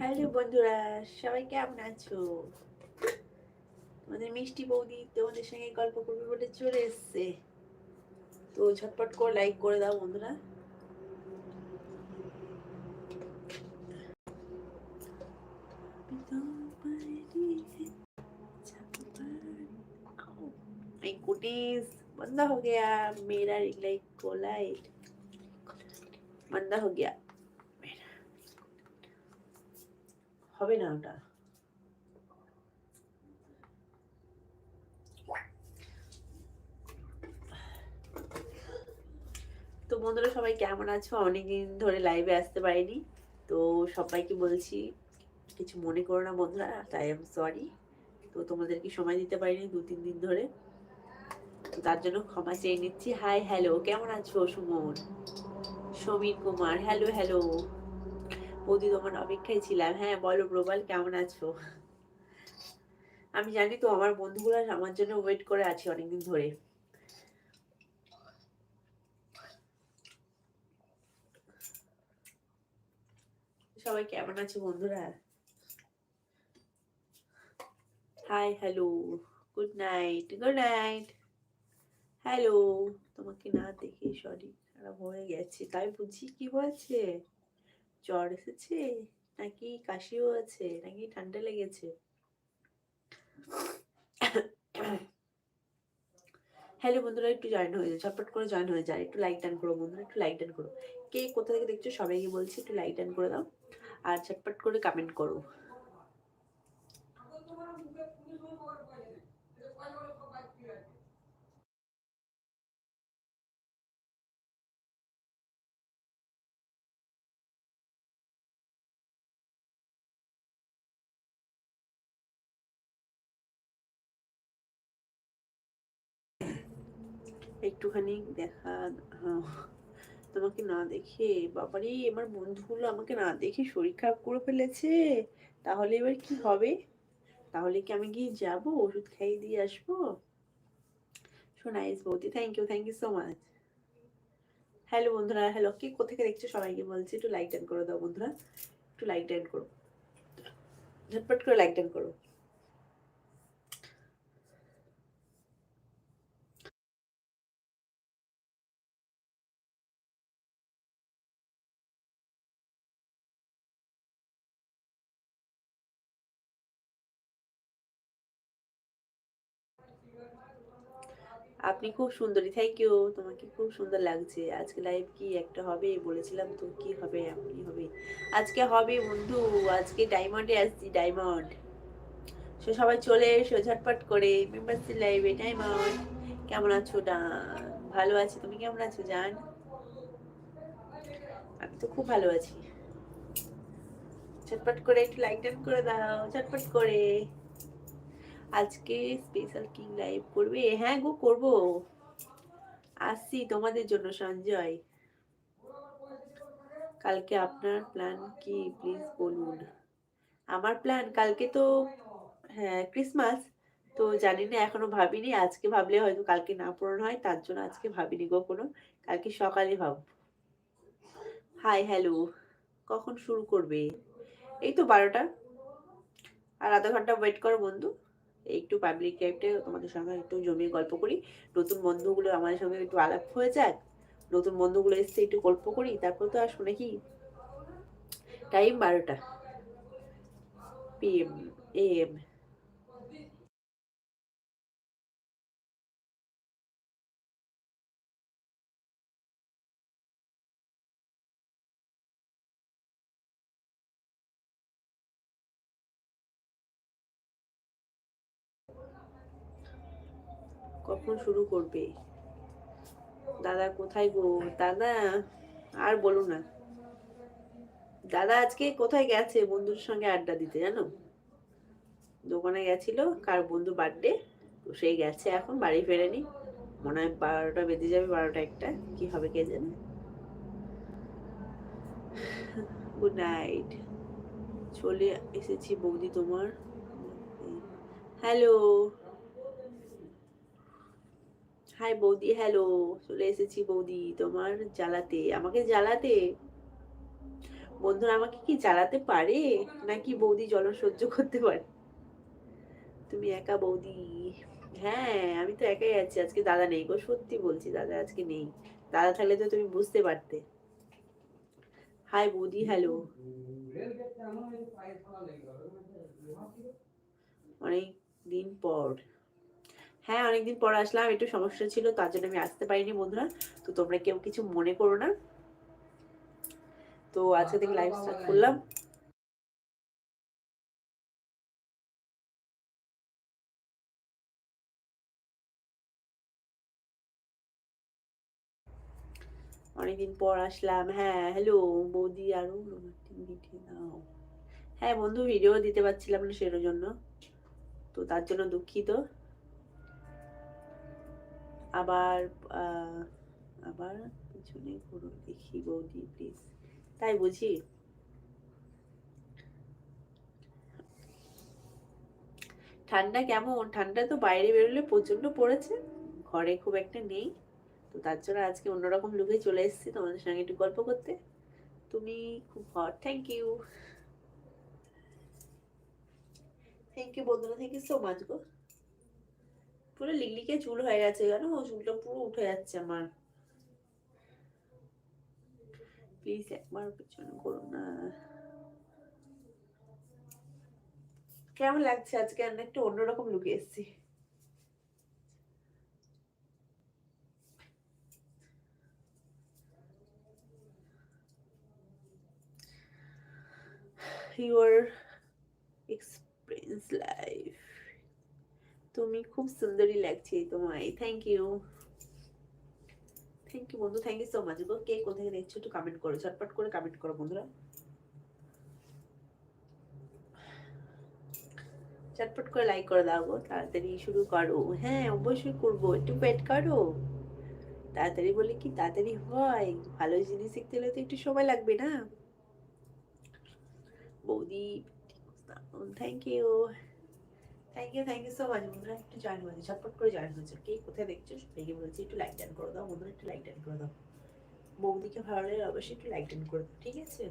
Hello বন্ধুরা সবাই কেমন আছো তোমাদের মিষ্টি বৌদি তোমাদের সঙ্গে গল্প করবে বলে চলে এসছে তো ঝটপট করে লাইক করে দাও বন্ধুরা My goodies, बंदा हो गया मेरा रिंग लाइट को लाइट बंदा हो गया হবে না ওটা? তো বন্ধুরা, সবাই কেমন আছো? অনেকদিন ধরে লাইভে আসতে পারিনি। তো সবাইকে বলছি, কিছু মনে করো না বন্ধুরা, তাই এম সরি তো তোমাদেরকে সময় দিতে পারিনি দু, তিন দিন ধরে? তার জন্য ক্ষমা চেয়ে নিচ্ছি। হাই হ্যালো কেমন আছো? সুমন, সমীর কুমার হ্যালো হ্যালো বৌদি তোমার অপেক্ষায় ছিলাম। হ্যাঁ বলো প্রবাল, কেমন আছো? আমি জানি তো আমার বন্ধুগুলো আমার জন্য ওয়েট করে আছে অনেকদিন ধরে। সবাই কেমন আছে বন্ধুরা? Hi hello good night good night hello তোমাকে না দেখে সরি খারাপ হয়ে গেছে, তাই বুঝি কি হয়েছে? জ্বর এসেছে? নাকি কাশিও আছে? নাকি ঠান্ডা লেগেছে? হ্যালো বন্ধুরা, একটু জয়েন হয়ে যায় চটপট করে জয়েন হয়ে যায় একটু লাইক ডান করো বন্ধুরা, একটু লাইক ডান করো। কে কোথা থেকে দেখছ সবাইকে বলছি, একটু লাইক ডান করে দাও, আর চটপট করে কমেন্ট করো। একটুখানি দেখা হ্যাঁ, তোমাকে না দেখে বাবারে আমার বন্ধুগুলো আমাকে না দেখে শরীর খারাপ করে ফেলেছে তাহলে এবার কি হবে? তাহলে কি আমি গিয়ে যাব ওষুধ খাইয়ে দিয়ে আসব? সো নাইস বৌদি thank you thank you so much hello বন্ধুরা হ্যালো কে কোথেকে দেখছ সবাইকে বলছি একটু লাইক ডান করে দাও বন্ধুরা একটু লাইক ডান করো ঝটপট করে লাইক ডান করো। আপনি খুব সুন্দরী থ্যাংক ইউ তোমাকে খুব সুন্দর লাগছে। আজকে লাইভ কি একটা হবে? বলেছিলাম তো, কি হবে? এমনই হবে। আজকে হবে বন্ধু, আজকে ডায়মন্ডে আসছি ডায়মন্ড সো সবাই চলে এসো, ঝটপট করে মেম্বারসি লাইভে ডায়মন্ড কেমন আছো ডা ভালো আছি, তুমি কেমন আছো, জান? আমি তো খুব ভালো আছি। ঝটপট করে একটু লাইক ডান করে দাও, ঝটপট করে। আজকে স্পেশাল কিং লাইভ করবে। হ্যাঁ গো, করব। আসছি তোমাদের জন্য সঞ্জয়। কালকে আপনার প্ল্যান কি? প্লিজ বলুন। আমার প্ল্যান কালকে তো হ্যাঁ ক্রিসমাস তো জানি না, এখনও ভাবিনি। আজকে ভাবলে হয়তো কালকে না পূরণ হয়, তার জন্য আজকে ভাবিনি গো কোনো। কালকে সকালে ভাব। হাই হ্যালো কখন শুরু করবে? এই তো বারোটা। আর আধা ঘণ্টা ওয়েট করো বন্ধু। একটু পাবলিক লাইফটা তোমাদের সঙ্গে একটু জমিয়ে গল্প করি। নতুন বন্ধুগুলো আমাদের সঙ্গে একটু আলাপ হয়ে যাক। নতুন বন্ধুগুলো এসছে, একটু গল্প করি, তারপর তো আসব নাকি? টাইম বারোটা। এম কখন শুরু করবে? দাদা কোথায় গো? দাদা, আর বলো না। দাদা আজকে কোথায় গেছে বন্ধুর সঙ্গে আড্ডা দিতে জানো? দোকানে গেছিল, কার বন্ধু বার্থডে তো সেই গেছে এখন, বাড়ি ফেরেনি। মনে হয় বারোটা বেজে যাবে, বারোটা একটা, কি হবে কে জানে? গুড নাইট চলে এসেছি বৌদি তোমার। হ্যালো হাই বৌদি, হ্যালো। চলে এসেছি বৌদি, তোমার জ্বালাতে। আমাকে জ্বালাতে? বন্ধুরা, আমাকে কি জ্বালাতে পারে? নাকি বৌদি জল সহ্য করতে পারে? তুমি একা বৌদি। হ্যাঁ আমি তো একাই আছি। আজকে দাদা নেই গো, সত্যি বলছি, দাদা আজকে নেই। দাদা থাকলে তো তুমি বুঝতে পারতে। হাই বৌদি, হ্যালো। অনেক দিন পর। হ্যাঁ অনেকদিন পর আসলাম একটু সমস্যা ছিল তার জন্য আমি আসতে পারিনি বন্ধুরা। তো তোমরা কেউ কিছু মনে করো না। তো আজকে থেকে লাইভ স্টার্ট করলাম। অনেকদিন পর আসলাম। হ্যাঁ হ্যালো বৌদি আরও দাও হ্যাঁ বন্ধু ভিডিও দিতে পারছিলাম না সেটার জন্য তো তার জন্য দুঃখিত। আবার আবার পিছনে ঘুরো দেখি বৌদি প্লিজ তাই বুঝি? ঠান্ডা কেমন? ঠান্ডা তো বাইরে বেরোলে প্রচণ্ড পড়েছে। ঘরে খুব একটা নেই। তো তার জন্য আজকে অন্যরকম লুকে চলে এসেছি তোমাদের সঙ্গে একটু গল্প করতে। তুমি খুব hot thank you thank you বন্ধুরা থ্যাংক ইউ সো মাচ গো। পুরো লিকলিকে চুল হয়ে গেছে, জানো? ও চুলটা পুরো উঠে যাচ্ছে আমার। প্লিজ একবার পেছনে করো না। কেমন লাগছে আজকে? আমি একটু অন্যরকম লুকে এসেছি। Your experience life তুমি খুব সুন্দরী লাগছে তোমায়। থ্যাংক ইউ থ্যাংক ইউ বন্ধু থ্যাংক ইউ সো মাচ গো কে কোথায় দেখছ একটু কমেন্ট করো, ঝটপট করে কমেন্ট করো বন্ধুরা। ঝটপট করে লাইক করে দাও গো, তাড়াতাড়ি শুরু করো। হ্যাঁ অবশ্যই করব। একটু ওয়েট করো। তাড়াতাড়ি বলে কি তাড়াতাড়ি হয়। ভালো জিনিস শিখতে হলে তো একটু সময় লাগবে না। বৌদি thank you thank you thank you so much বন্ধুরা। একটু জয়েন হয়েছে ঝটপট করে জয়েন হয়েছে কে কোথায় দেখছ সবাইকে বলছি, একটু লাইক ডান করে দাও। বন্ধুরা, একটু লাইক ডান করে দাও। বৌদিকে ভালো লাগে, অবশ্যই একটু লাইক ডান করে দাও, ঠিক আছে?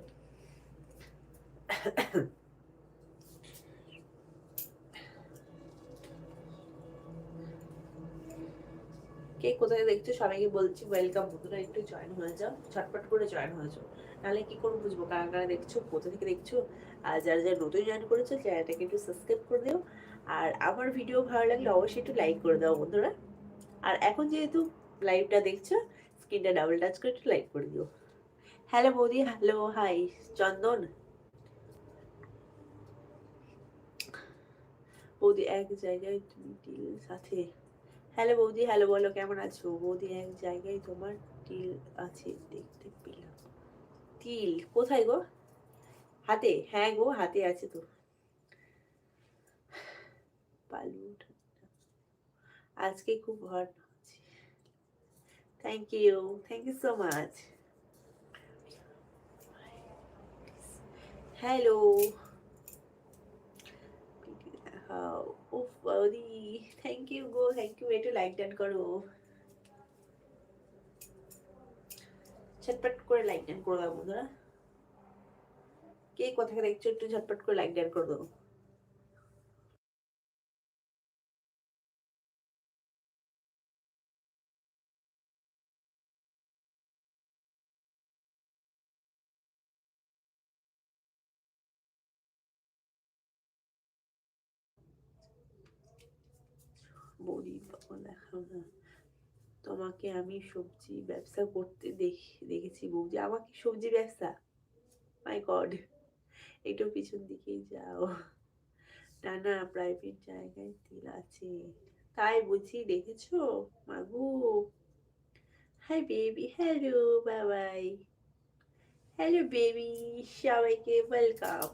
কে কোথায় দেখছ সবাইকে বলছি ওয়েলকাম বন্ধুরা, একটু জয়েন হয়ে যাও, ঝটপট করে জয়েন হয়ে যাও। নাহলে কি করে বুঝব, কারা কারা দেখছ, কোথা থেকে দেখছ? আর যারা যারা নতুন জয়েন করেছ, চ্যানেলটাকে একটু সাবস্ক্রাইব করে দিও। আর আমার ভিডিও ভালো লাগলে অবশ্যই একটু লাইক করে দাও বন্ধুরা। আর এখন যেহেতু লাইভটা দেখছ স্ক্রিনটা ডাবল টাচ করে একটু লাইক করে দিও। হ্যালো বৌদি হ্যালো হাই চন্দন। বৌদি এক জায়গায় তুমি টিল সাথে হ্যালো বৌদি হ্যালো বলো, কেমন আছো? বৌদি এক জায়গায় তোমার টিল আছে দেখতে পেলাম। তিল, কোথায় গো? হাতে? হ্যাঁ গো, হাতে আছে তো। পালু আজকে খুব হট হচ্ছে thank you thank you so much hello উফ বৌদি থ্যাংক ইউ গো থ্যাংক ইউ একটু লাইক ডান করো ঝটপট করে লাইক ডান করে দাও বন্ধুরা। কে কোথায় দেখছ একটু ঝটপট করে লাইক ডান করে দাও। বৌদি দেখাও না তোমাকে আমি সবজি ব্যবসা করতে দেখেছি বৌদি আমাকে সবজি ব্যবসা? মাই গড একটু পিছন দিকেই যাও। না না প্রাইভেট জায়গায় তিল আছে। তাই বুঝি দেখেছ? মাগু hi baby hello Babai hello baby সবাইকে ওয়েলকাম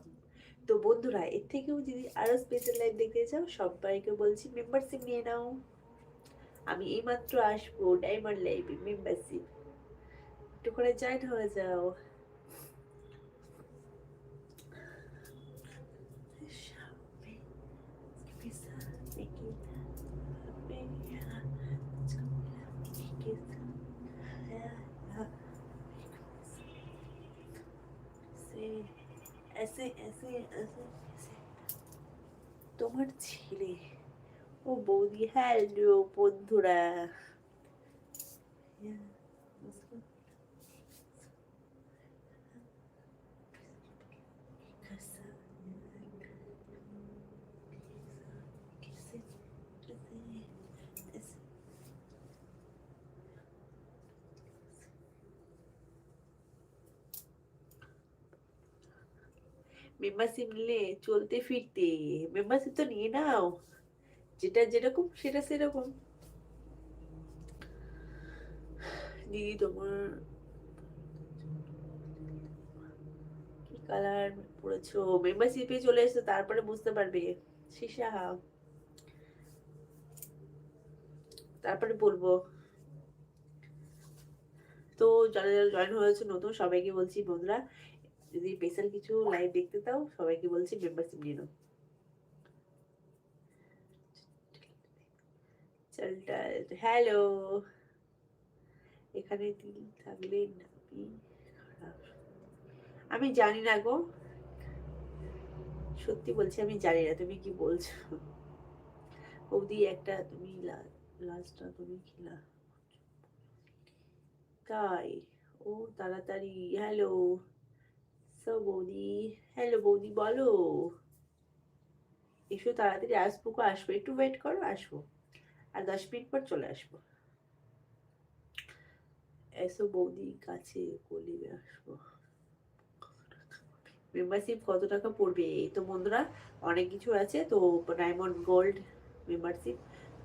তো বন্ধুরা, এর থেকেও যদি আরও স্পেশাল লাইভ দেখতে চাও, সবাইকে বলছি মেম্বারশিপ নিয়ে নাও। আমি এইমাত্র আসব ডায়মন্ড লাইভে মেম্বারশিপ। একটু করে জয়েন হয়ে যাও। এসে এসে এসে তোমার ছেলে ও বৌদি হ্যালো বন্ধুরা। মেম্বারশিপ নিলে চলতে ফিরতে। মেম্বারশিপ তো নিয়ে নাও। যেটা যেরকম, সেটা সেরকম। দিদি, তোমার কি কালার পড়েছো মেম্বারশিপে চলে এসো তারপরে বুঝতে পারবে। শিশা, তারপরে বলব। তো যারা যারা জয়েন হয়েছে, নতুন, সবাইকে বলছি, বন্ধুরা, যদি স্পেশাল কিছু লাইভ দেখতে চাও, সবাইকে বলছি মেম্বারশিপ নিয়ে নাও। চলটা, হ্যালো। এখানে তিল থাকলে নাবি খারাপ। আমি জানি না গো। সত্যি বলছি আমি জানি না, তুমি কি বলছো? বৌদি, একটা তুমি লাস্টটা তুমি খেলা। তাই, ও তাড়াতাড়ি, হ্যালো। সো বৌদি, হ্যালো বৌদি, বলো। এসো তাড়াতাড়ি আসব কো আসব। একটু ওয়েট করো, আসব। আর দশ মিনিট পর চলে আসব। এসো বৌদি, কাছে কোলে আসব। মেম্বারশিপ কত টাকা পড়বে? এই তো বন্ধুরা, অনেক কিছু আছে। তো ডায়মন্ড গোল্ড মেম্বারশিপ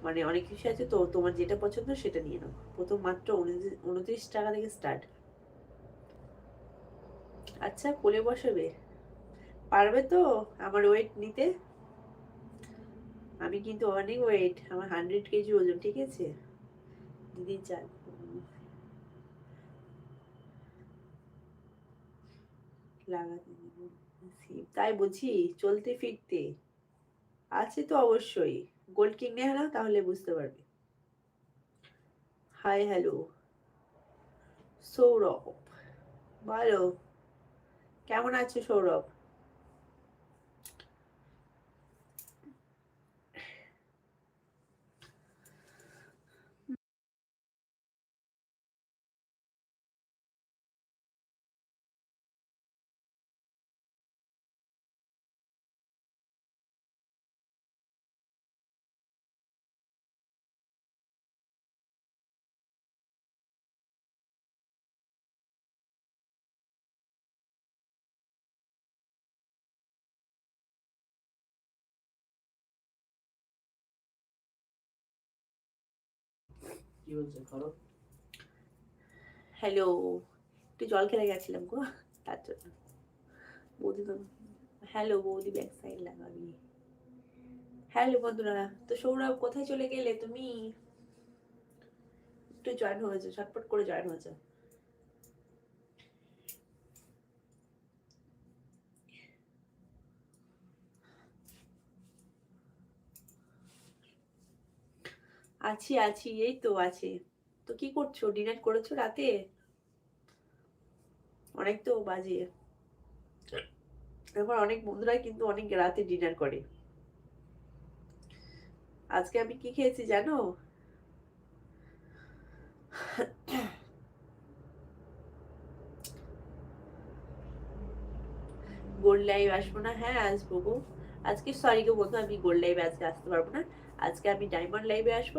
মানে অনেক কিছু আছে। তো তোমার যেটা পছন্দ সেটা নিয়ে নাও। প্রথম মাত্র উনত্রিশ টাকা থেকে স্টার্ট আচ্ছা কোলে বসাবে? পারবে তো আমার ওয়েট নিতে? আমি কিন্তু অনেক ওয়েট আমার হান্ড্রেড কেজি ওজন, ঠিক আছে? দিদি চাল লাগাতে তাই বুঝি, চলতে ফিরতে। আছে তো অবশ্যই। গোল্ড কিং নাও তাহলে বুঝতে পারবে। Hi hello Sourav. বলো। কেমন আছো সৌরভ? কি হচ্ছে করো হ্যালো একটু জল খেলে গেছিলাম গো, তার জন্য। বৌদি হ্যালো বৌদি ব্যাক সাইড লাগাবি। হ্যালো বন্ধুরা, তো সৌরভ, কোথায় চলে গেলে তুমি? একটু জয়েন হয়েছে ছটপট করে জয়েন হয়েছে। আছি আছি এই তো আছে। তো কি করছ? ডিনার করেছ রাতে? অনেক তো বাজে। এখন অনেক বন্ধুরা কিন্তু অনেক রাতে ডিনার করে। আজকে আমি কি খেয়েছি জানো? গোল্ড লাইভ আসব না? হ্যাঁ আসব গো। আজকে সরি গো বন্ধু আমি গোল্ড লাইভে আজকে আসতে পারব না। আজকে আমি ডায়মন্ড লাইভে আসব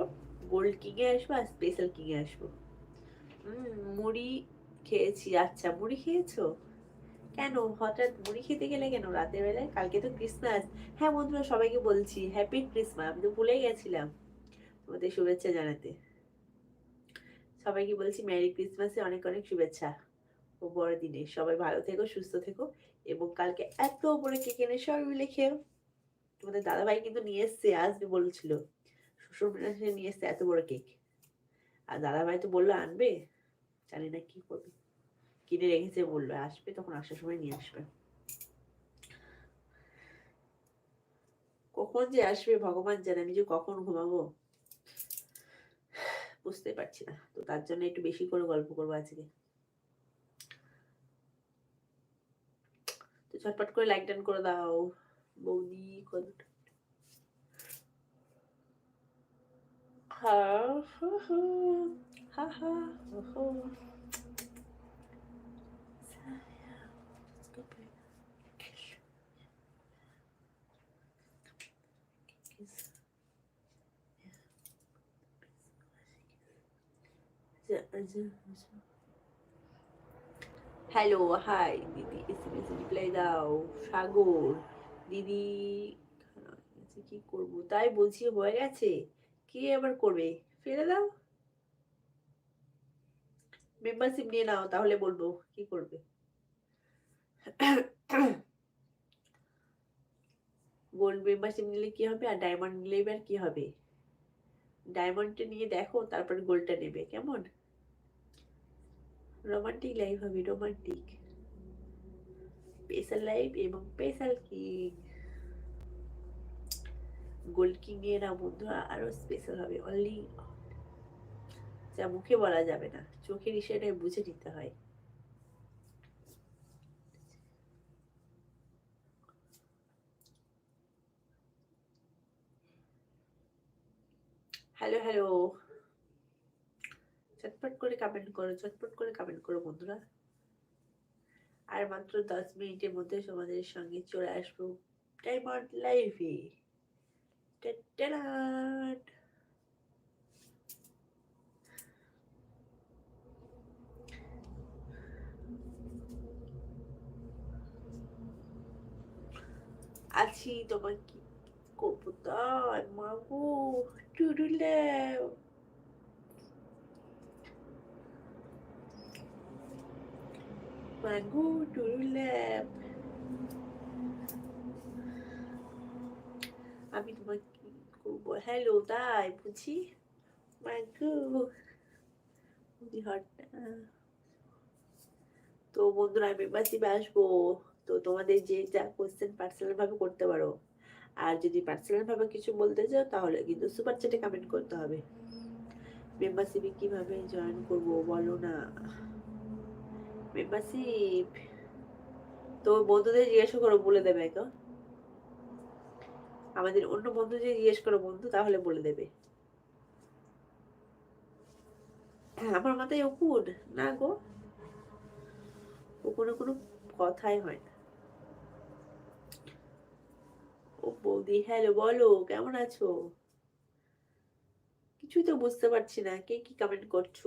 গোল্ড কিংয়ে আসব আর স্পেশাল কিংয়ে আসব। মুড়ি খেয়েছি আচ্ছা মুড়ি খেয়েছো? কেন? হঠাৎ মুড়ি খেতে গেলে কেন রাতের বেলায়? কালকে তো ক্রিসমাস হ্যাঁ বন্ধুরা, সবাইকে বলছি হ্যাপি ক্রিসমাস আমি তো ভুলে গেছিলাম তোমাদের শুভেচ্ছা জানাতে। সবাইকে বলছি ম্যারি ক্রিসমাসে অনেক অনেক শুভেচ্ছা। ও বড়দিনে সবাই ভালো থেকো, সুস্থ থেকো এবং কালকে এত বড় কেক এনে সবাই মিলে খেও তোমাদের দাদাভাই কিন্তু নিয়ে এসছে, আসবে বলছিল। শ্বশুর মেয়ে নিয়ে এসছে এত বড় কেক আর দাদাভাই তো বলল, আনবে? জানি না কি করবে। কিনে রেখেছে বলল, আসবে, তখন আসার সময় নিয়ে আসবে। কখন যে আসবে, ভগবান জানে, আমি যে কখন ঘুমাবো? বুঝতে পারছি না। তো তার জন্য একটু বেশি করে গল্প করব আজকে। তো ঝটপট করে লাইক ডান করে দাও। Monique quando. Hello, hi, baby, it's me, play down, Shagor. দিদি কি করব? তাই বলছি, হয়ে গেছে। কি আবার করবে? ফেলে দাও। মেম্বারশিপ নিয়ে নাও, তাহলে বলব, কি করবে? গোল্ড মেম্বারশিপ নিলে কি হবে? আর ডায়মন্ড নিলে এবার কি হবে? ডায়মন্ডটা নিয়ে দেখো, তারপর গোল্ডটা নেবে, কেমন? রোমান্টিক লাইফ হবে রোমান্টিক স্পেশাল লাইফ এবং স্পেশাল কিং গোল্ড কিং না বন্ধুরা আরও স্পেশাল হবে অনলি যা মুখে বলা যাবে না চোখের ইশারায় বুঝে নিতে হয় হ্যালো হ্যালো চটপট করে কমেন্ট করো চটপট করে কমেন্ট করো বন্ধুরা আর মাত্র দশ মিনিটের মধ্যে তোমাদের সঙ্গে চলে আসব। ডায়মন্ড লাইভে আছি তোমার কি করব তাই মাগো টুডুলে মাগো টুডুলে আমি তোমার কি করব হ্যালো তাই বুঝি মাগো তো বন্ধুরা আমি মেম্বারশিপে আসব তো তোমাদের যে যা কোশ্চেন পার্সোনাল ভাবে করতে পারো আর যদি পার্সোনাল ভাবে কিছু বলতে চাও তাহলে কিন্তু সুপার চ্যাটে কমেন্ট করতে হবে মেম্বারশিপে কীভাবে জয়েন করব? বলো না। মেম্বারশিপ তো বন্ধুদের জিজ্ঞেস করো বলে দেবে আমাদের অন্য বন্ধু যে জিজ্ঞেস করো বন্ধু তাহলে বলে দেবে। হ্যাঁ, আমার মাথায় না গো কোনো কথাই হয় না। ও বৌদি হ্যালো বলো কেমন আছো? কিছুই তো বুঝতে পারছি না কে কি কমেন্ট করছ?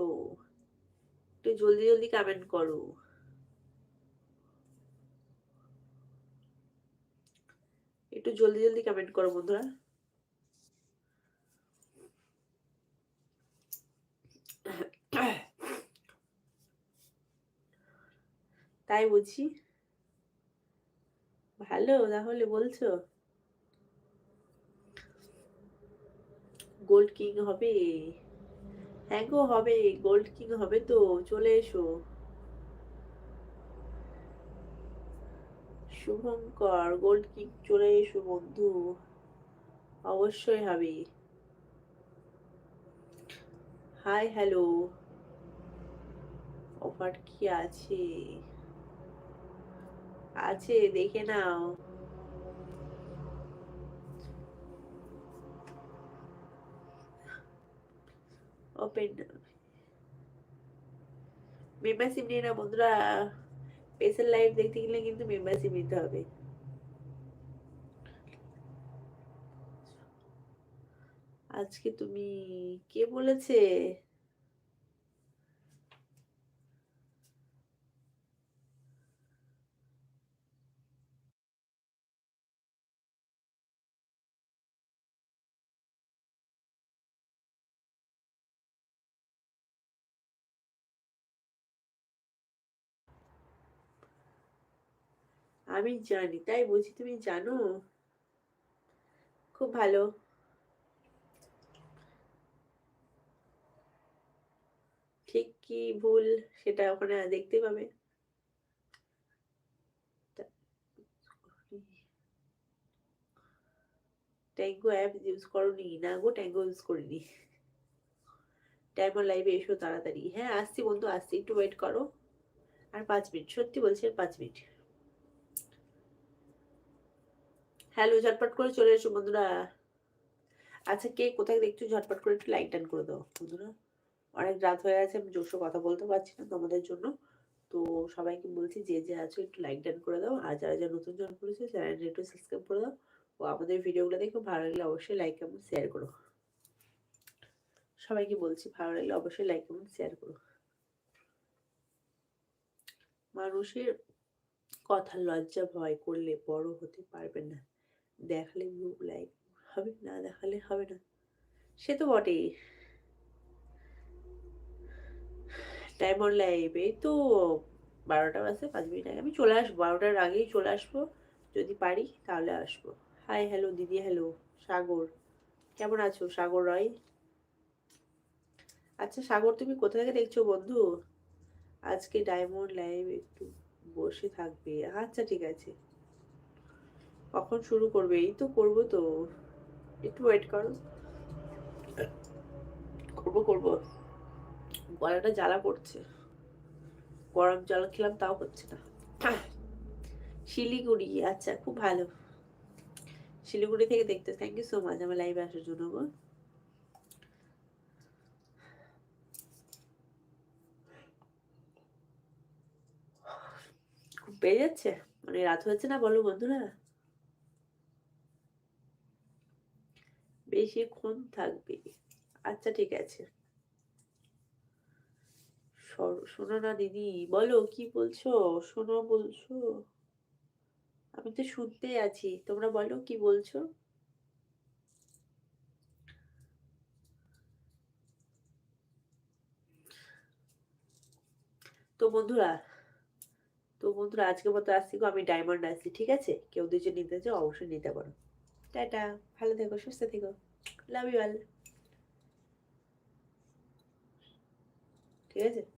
একটু জলদি জলদি কমেন্ট করো। একটু জলদি জলদি কমেন্ট করো বন্ধুরা। তাই বুঝি ভালো, তাহলে বলছো। গোল্ড কিং হবে। হ্যাঁ গো, হবে গোল্ড কিং হবে তো, চলে এসো। শুভঙ্কর গোল্ড কিং চলে এসো বন্ধু। অবশ্যই হবে। হাই হ্যালো অফার কি আছে? আছে, দেখে নাও। ওপেন মেম্বারশিপ নিয়ে না বন্ধুরা স্পেশাল লাইভ দেখতে গেলে কিন্তু মেম্বারশিপ নিতে হবে। আজকে তুমি কে বলেছে? আমি জানি, তাই বলছি, তুমি জানো? খুব ভালো। ঠিক কি ভুল সেটা ওখানে দেখতে পাবে। ট্যাঙ্গো অ্যাপ ইউজ করনি না গো, ট্যাঙ্গো ইউজ করিনি। টাইমার লাইভে এসো তাড়াতাড়ি। হ্যাঁ আসছি বন্ধু, আসছি, একটু ওয়েট করো। আর পাঁচ মিনিট, সত্যি বলছি আর পাঁচ মিনিট। হ্যালো, ঝটপট করে চলে এসো বন্ধুরা। আচ্ছা কে কোথায় দেখছ? ঝটপট করে একটু লাইক টান করে দাও বন্ধুরা। অনেক রাত হয়ে গেছে, আমি জোরসে কথা বলতে পারছি না তোমাদের জন্য। তো সবাইকে বলছি, যে যে আছো, একটু লাইক ডান করে দাও। আর যারা যারা নতুন জয়েন করেছ চ্যানেলটা একটু সাবস্ক্রাইব করে দাও। ও আমাদের ভিডিওগুলো দেখো, ভালো লাগলে অবশ্যই লাইক কমেন্ট শেয়ার করো। সবাইকে বলছি, ভালো লাগলে অবশ্যই লাইক কমেন্ট শেয়ার করো। মানুষের কথা লজ্জা ভয় করলে বড় হতে পারবে না। দেখালে মুখ লাইক হবে না দেখালে হবে না। সে তো বটেই। ডায়মন্ড লাইভ এই তো বারোটা বাজে, পাঁচ মিনিট আগে। আমি চলে আসব, বারোটার আগেই চলে আসব। যদি পারি, তাহলে আসব। হাই হ্যালো দিদি হ্যালো সাগর। কেমন আছো, সাগর রয়? আচ্ছা সাগর, তুমি কোথা থেকে দেখছ বন্ধু? আজকে ডায়মন্ড লাইভ একটু বসে থাকবে। আচ্ছা ঠিক আছে। কখন শুরু করবে? এই তো করব তো। একটু ওয়েট করো। করব করব। গলাটা জ্বালা করছে। গরম জল খেলাম, তাও হচ্ছে না। শিলিগুড়ি আচ্ছা খুব ভালো। শিলিগুড়ি থেকে দেখতে থ্যাংক ইউ সো মাচ আমার লাইভে আসার জন্য গো। খুব পেয়ে যাচ্ছে? মানে রাত হচ্ছে না বলো বন্ধুরা? বেশিক্ষণ থাকবে। আচ্ছা ঠিক আছে। শোনো না দিদি, বলো কি বলছো? শোনো বলছো। আমি তো শুনতে আছি, তোমরা বলো কি বলছো? তো বন্ধুরা তো বন্ধুরা, আজকের মতো আসছি আমি ডায়মন্ড আসছি, ঠিক আছে? কেউ দুজন নিতে চাও, অবশ্যই নিতে পারো। টাটা, ভালো থেকো, সুস্থ থেকো। লাভ ইউ অল ঠিক আছে